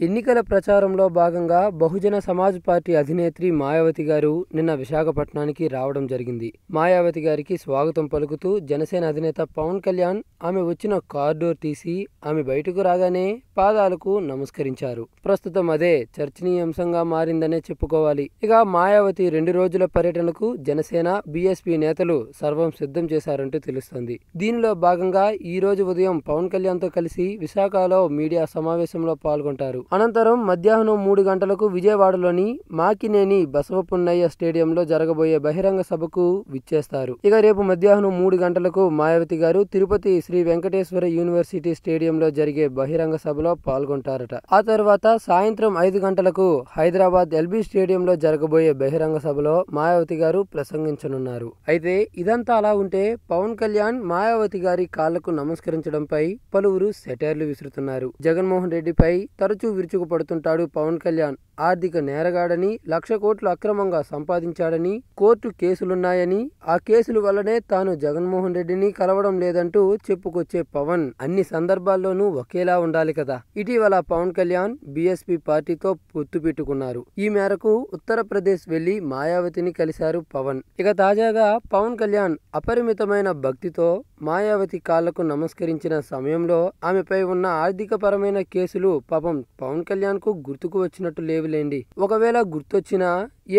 ఎన్నికల ప్రచారంలో భాగంగా బహుజన సమాజ్ పార్టీ అధినేత్రి మాయావతి గారు నిన్న విశాఖపట్నానికి రావడం జరిగింది. మాయావతి గారికి స్వాగతం పలుకుతూ జనసేన అధినేత పవన్ కళ్యాణ్ ఆమె వచ్చిన కార్డోర్ తీసి ఆమె బయటకు రాగానే పాదాలకు నమస్కరించారు. ప్రస్తుతం అదే చర్చనీయాంశంగా మారిందనే చెప్పుకోవాలి. ఇక మాయావతి రెండు రోజుల పర్యటనకు జనసేన బీఎస్పీ నేతలు సర్వం సిద్ధం చేశారంటూ తెలుస్తోంది. దీనిలో భాగంగా ఈ రోజు ఉదయం పవన్ కళ్యాణ్తో కలిసి విశాఖలో మీడియా సమావేశంలో పాల్గొంటారు. అనంతరం మధ్యాహ్నం మూడు గంటలకు విజయవాడలోని మాకినేని బసవపున్నయ్య స్టేడియంలో జరగబోయే బహిరంగ సభకు విచ్చేస్తారు. ఇక రేపు మధ్యాహ్నం మూడు గంటలకు మాయావతి గారు తిరుపతి శ్రీ వెంకటేశ్వర యూనివర్సిటీ స్టేడియంలో జరిగే బహిరంగ సభలో పాల్గొంటారట. ఆ తర్వాత సాయంత్రం ఐదు గంటలకు హైదరాబాద్ ఎల్బీ స్టేడియంలో జరగబోయే బహిరంగ సభలో మాయావతి గారు ప్రసంగించనున్నారు. అయితే ఇదంతా అలా ఉంటే పవన్ కళ్యాణ్ మాయావతి గారి కాళ్ళకు నమస్కరించడంపై పలువురు సెటైర్లు విసురుతున్నారు. జగన్మోహన్ రెడ్డిపై తరచూ విరుచుకుపడుతుంటాడు పవన్ కళ్యాణ్. ఆర్థిక నేరగాడని లక్ష కోట్లు అక్రమంగా సంపాదించాడని కోర్టు కేసులున్నాయని ఆ కేసుల వల్లనే తాను జగన్మోహన్ రెడ్డిని కలవడం లేదంటూ చెప్పుకొచ్చే పవన్ అన్ని సందర్భాల్లోనూ ఒకేలా ఉండాలి కదా. ఇటీవల పవన్ కళ్యాణ్ బీఎస్పీ పార్టీతో పొత్తు పెట్టుకున్నారు. ఈ మేరకు ఉత్తరప్రదేశ్ వెళ్ళి మాయావతిని కలిశారు పవన్. ఇక తాజాగా పవన్ కళ్యాణ్ అపరిమితమైన భక్తితో మాయావతి కాళ్ళకు నమస్కరించిన సమయంలో ఆమెపై ఉన్న ఆర్థిక పరమైన కేసులు పాపం పవన్ కళ్యాణ్కు గుర్తుకు వచ్చినట్టు లేవులేండి. ఒకవేళ గుర్తొచ్చినా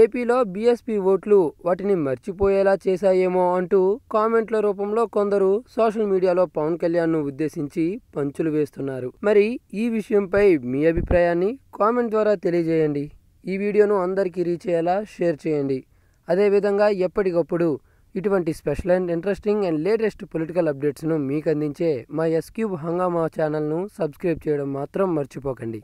ఏపీలో బీఎస్పీ ఓట్లు వాటిని మర్చిపోయేలా చేశాయేమో అంటూ కామెంట్ల రూపంలో కొందరు సోషల్ మీడియాలో పవన్ కళ్యాణ్ను ఉద్దేశించి పంచులు వేస్తున్నారు. మరి ఈ విషయంపై మీ అభిప్రాయాన్ని కామెంట్ ద్వారా తెలియజేయండి. ఈ వీడియోను అందరికీ రీచ్ అయ్యేలా షేర్ చేయండి. అదేవిధంగా ఎప్పటికప్పుడు ఇటువంటి special and interesting and latest political అప్డేట్స్ను మీకు అందించే మా ఎస్క్యూబ్ హంగామా ఛానల్ను సబ్స్క్రైబ్ చేయడం మాత్రం మర్చిపోకండి.